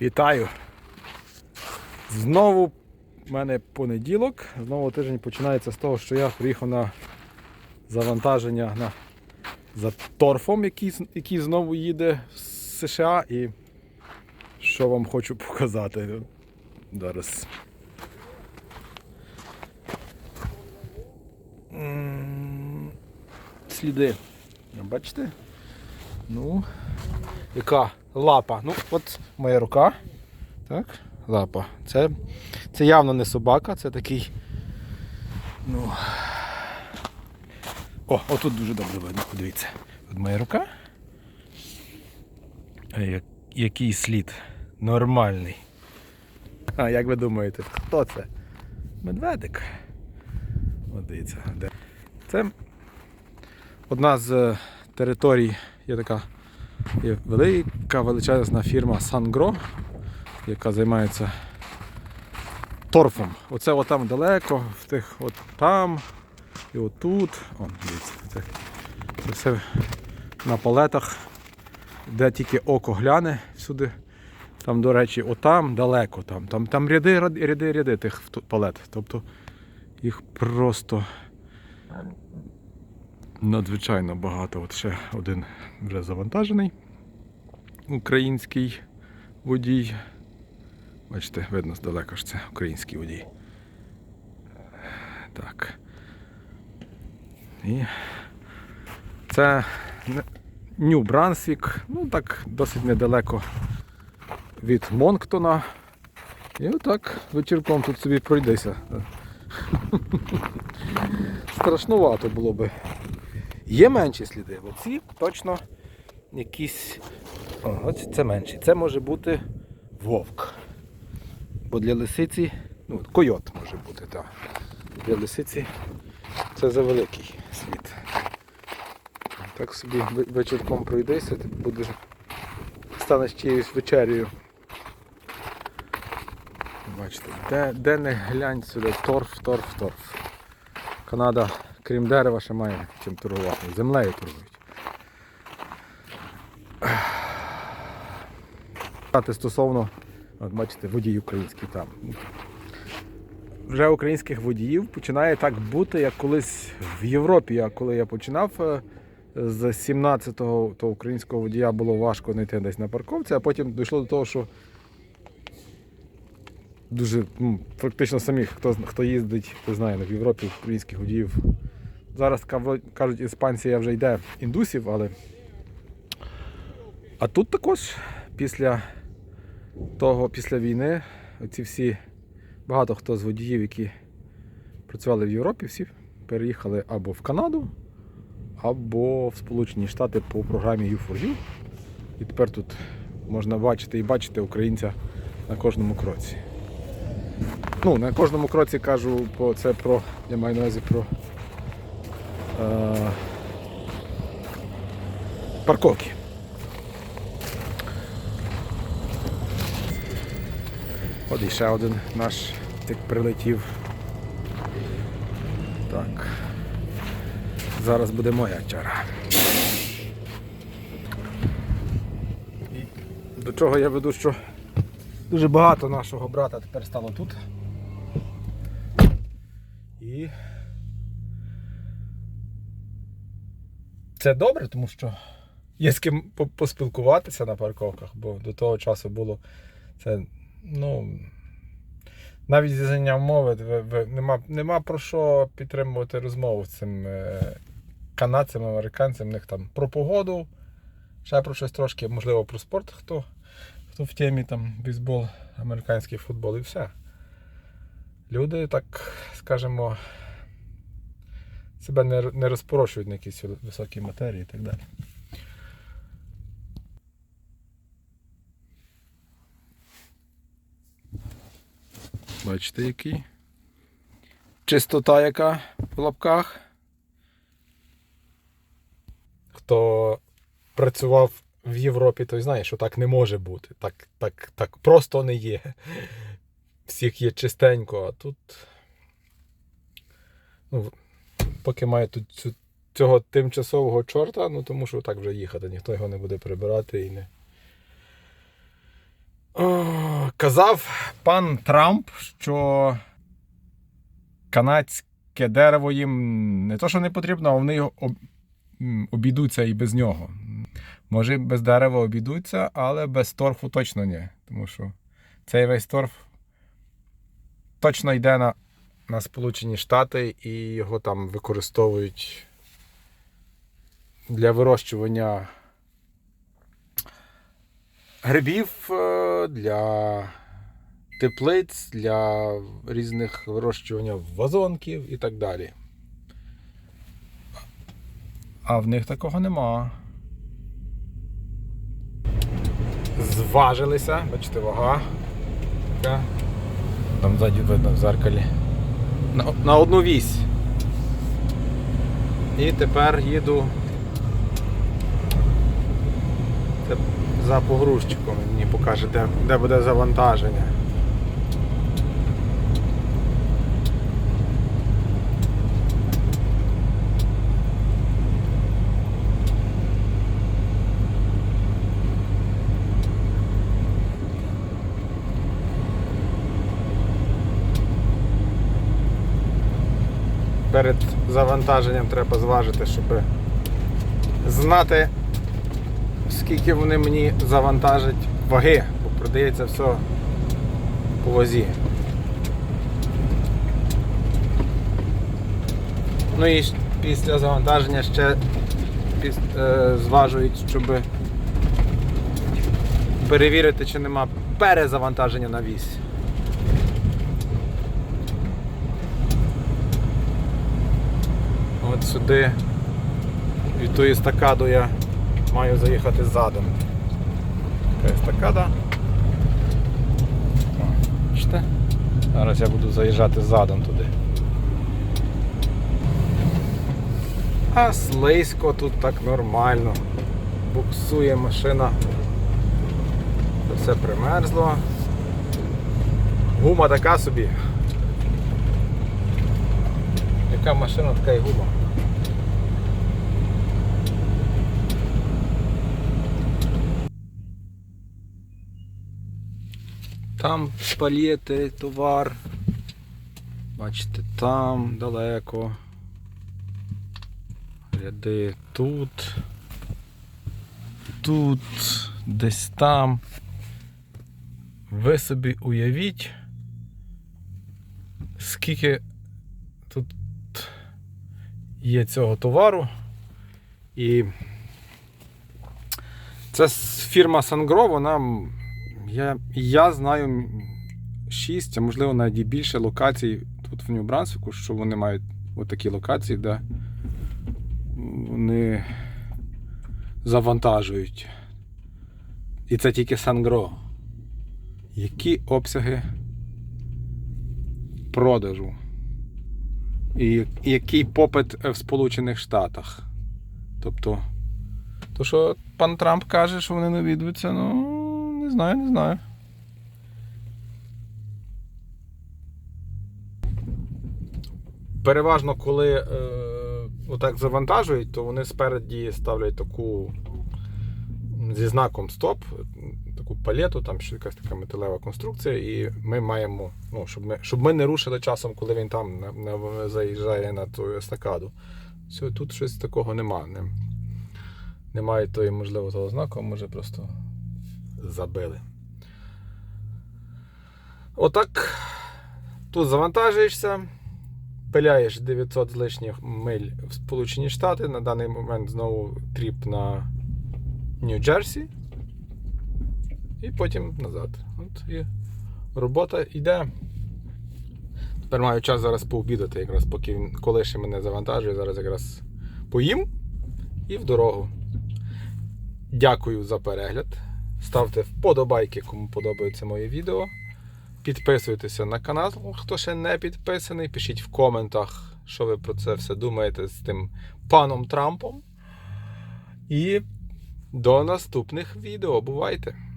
Вітаю! Знову в мене понеділок. Знову тиждень починається з того, що я приїхав на завантаження на, за торфом, який, який знову їде з США. І що вам хочу показати. Зараз. Сліди. Бачите? Ну, яка лапа. Ну, от моя рука. Так, лапа. Це, це явно не собака, це такий. Ну. О, отут дуже добре видно, подивіться. От моя рука. Як, який слід? Нормальний. А як ви думаєте, хто це? Медведик. От дивіться. Це одна з е, територій, є така Є велика величезна фірма Сангро, яка займається торфом. Оце отам далеко, в тих от там і отут. О, дивіться, це, це все на палетах, де тільки око гляне всюди. Там, до речі, отам далеко, там, там, там ряди, ряди, ряди тих палет. Тобто їх просто надзвичайно багато. От ще один вже завантажений український водій. Бачите, видно здалека ж це український водій. Так. І це Нью Брансвік, ну так досить недалеко від Монктона. І отак вечірком тут собі пройдися. Страшнувато було би. Є менші сліди. Оці точно якісь. Ось це менші. Це може бути вовк. Бо для лисиці, ну, койот може бути, так. Для лисиці це за великий слід. Так собі вечірком пройдися, ти будеш станеш чиюсь вечерею. Бачите, де, де не глянь сюди, торф, торф, торф. Канада, крім дерева, ще має чим торгувати. Землею торгують. Стосовно, от бачите, водій український там. Вже українських водіїв починає так бути, як колись в Європі. А коли я починав е, з 17-го, то українського водія було важко знайти десь на парковці, а потім дійшло до того, що дуже ну, самі, хто, хто їздить, хто знає, в Європі українських водіїв. Зараз кажуть, іспанція вже йде індусів, але. А тут також після того, після війни, оці всі багато хто з водіїв, які працювали в Європі, всі переїхали або в Канаду, або в Сполучені Штати по програмі U4U. І тепер тут можна бачити і бачити українця на кожному кроці. Ну, на кожному кроці кажу це про, я маю на увазі про парковки. От і ще один наш тик прилетів. Так. Зараз буде моя черга. І до чого я веду, що дуже багато нашого брата тепер стало тут. І це добре, тому що є з ким поспілкуватися на парковках, бо до того часу було це, ну. Навіть зі знанням мови ви- ви- нема, нема про що підтримувати розмову з цим е, канадцем, американцем. В них там про погоду, ще про щось трошки, можливо, про спорт, хто, хто в темі там бейсбол, американський футбол і все. Люди, так скажемо, себе не, не розпорошують на якісь високі матерії і так далі. Бачите, який? Чистота яка в лапках. Хто працював в Європі, той знає, що так не може бути. Так, так, так просто не є. Всіх є чистенько, а тут. Ну, поки має тут цю, цього тимчасового чорта, ну тому що так вже їхати, ніхто його не буде прибирати і не. Ох. Казав пан Трамп, що канадське дерево їм не то, що не потрібно, а вони обійдуться і без нього. Може, без дерева обійдуться, але без торфу точно ні. Тому що цей весь торф точно йде на, на Сполучені Штати і його там використовують для вирощування грибів, е, для теплиць, для різних вирощування вазонків і так далі. А в них такого нема. Зважилися, бачите, вага. Там ззаді видно в зеркалі. На, на одну вісь. І тепер їду за погрузчиком мені покаже, де, де буде завантаження. Завантаженням треба зважити, щоб знати, скільки вони мені завантажать ваги, бо продається все по вазі. Ну і після завантаження ще е, зважують, щоб перевірити, чи нема перезавантаження на вісь. От сюди від тої естакаду я маю заїхати задом. Така естакада. Бачите? Зараз я буду заїжджати задом туди. А слизько тут так нормально. Буксує машина. Все примерзло. Гума така собі. Яка машина, така і гума. Там палєти, товар. Бачите, там далеко. Ряди тут. Тут, десь там. Ви собі уявіть, скільки тут є цього товару. І це фірма Sangro, вона я, я знаю 6, а можливо навіть більше локацій тут в Нью-Брансвіку, що вони мають отакі локації, де вони завантажують. І це тільки Сангро. Які обсяги продажу? І який попит в Сполучених Штатах? Тобто, то, що пан Трамп каже, що вони навідуються, ну, не знаю, не знаю. Переважно, коли е, отак завантажують, то вони спереді ставлять таку зі знаком стоп, таку палету, там ще якась така металева конструкція, і ми маємо, ну, щоб ми, щоб ми не рушили часом, коли він там на, на, заїжджає на ту естакаду. Все, тут щось такого нема. Не, немає тої, можливо, того знаку, може просто забили. Отак. Тут завантажуєшся, пиляєш 900 з лишніх миль в Сполучені Штати. На даний момент знову тріп на Нью-Джерсі. І потім назад. От і робота йде. Тепер маю час зараз пообідати, якраз поки коли ще мене завантажує, зараз якраз поїм і в дорогу. Дякую за перегляд. Ставте вподобайки, кому подобається моє відео. Підписуйтеся на канал, хто ще не підписаний. Пишіть в коментах, що ви про це все думаєте з тим паном Трампом. І до наступних відео. Бувайте!